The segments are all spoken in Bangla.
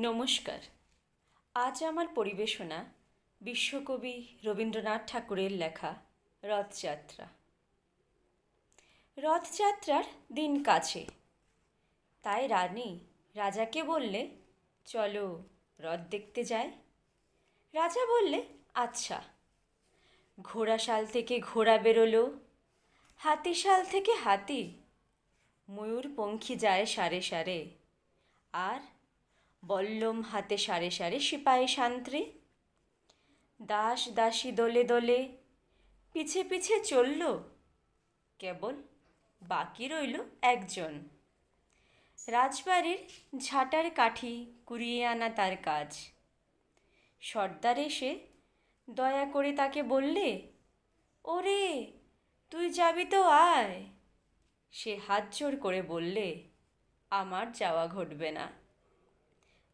নমস্কার। আজ আমার পরিবেশনা বিশ্বকবি রবীন্দ্রনাথ ঠাকুরের লেখা রথযাত্রা। রথযাত্রার দিন কাছে। তাই রানী রাজাকে বললে, চলো রথ দেখতে যাই। রাজা বললে আচ্ছা। ঘোড়াশাল থেকে ঘোড়া বেরোলো, হাতিশাল থেকে হাতি। ময়ূর পঙ্খী যায় সারে সারে। আর বল্লম হাতে সারে সারে সিপাহী শান্ত্রী দাস দাসী দলে দলে পিছে পিছে চলল। কেবল বাকি রইল একজন। রাজবাড়ির ঝাঁটার কাঠি কুড়িয়ে আনা তার কাজ। সর্দার এসে দয়া করে তাকে বললে, ওরে, তুই যাবি তো আয়। সে হাত জোর করে বললে, আমার যাওয়া ঘটবে না।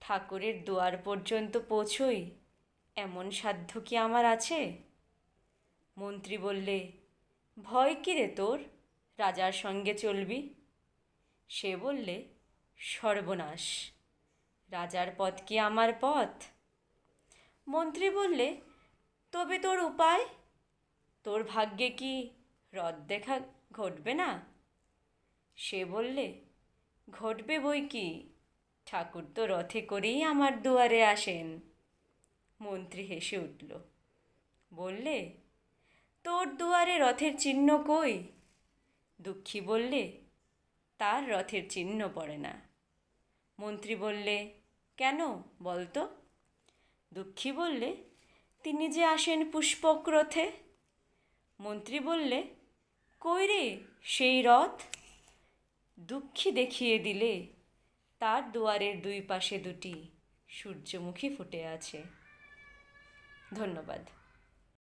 ঠাকুরের দুয়ার পর্যন্ত পৌঁছই, এমন সাধ্য কি আমার আছে? মন্ত্রী বললে, ভয় কি রে তোর? রাজার সঙ্গে চলবি? সে বললে, সর্বনাশ। রাজার পথ কি আমার পথ? মন্ত্রী বললে, তবে তোর উপায়? তোর ভাগ্যে কি রথ দেখা ঘটবে না? সে বললে, ঘটবে বই কি? ঠাকুর তো রথে করেই আমার দুয়ারে আসেন। মন্ত্রী হেসে উঠল, বললে, তোর দুয়ারে রথের চিহ্ন কই? দুঃখী বললে, তার রথের চিহ্ন পড়ে না। মন্ত্রী বললে, কেন? বলতো দুঃখী বললে, তিনি যে আসেন পুষ্পক রথে? মন্ত্রী বললে, কই রে সেই রথ? দুঃখী দেখিয়ে দিলে তার দুয়ারের দুই পাশে দুটি সূর্যমুখী ফুটে আছে। ধন্যবাদ।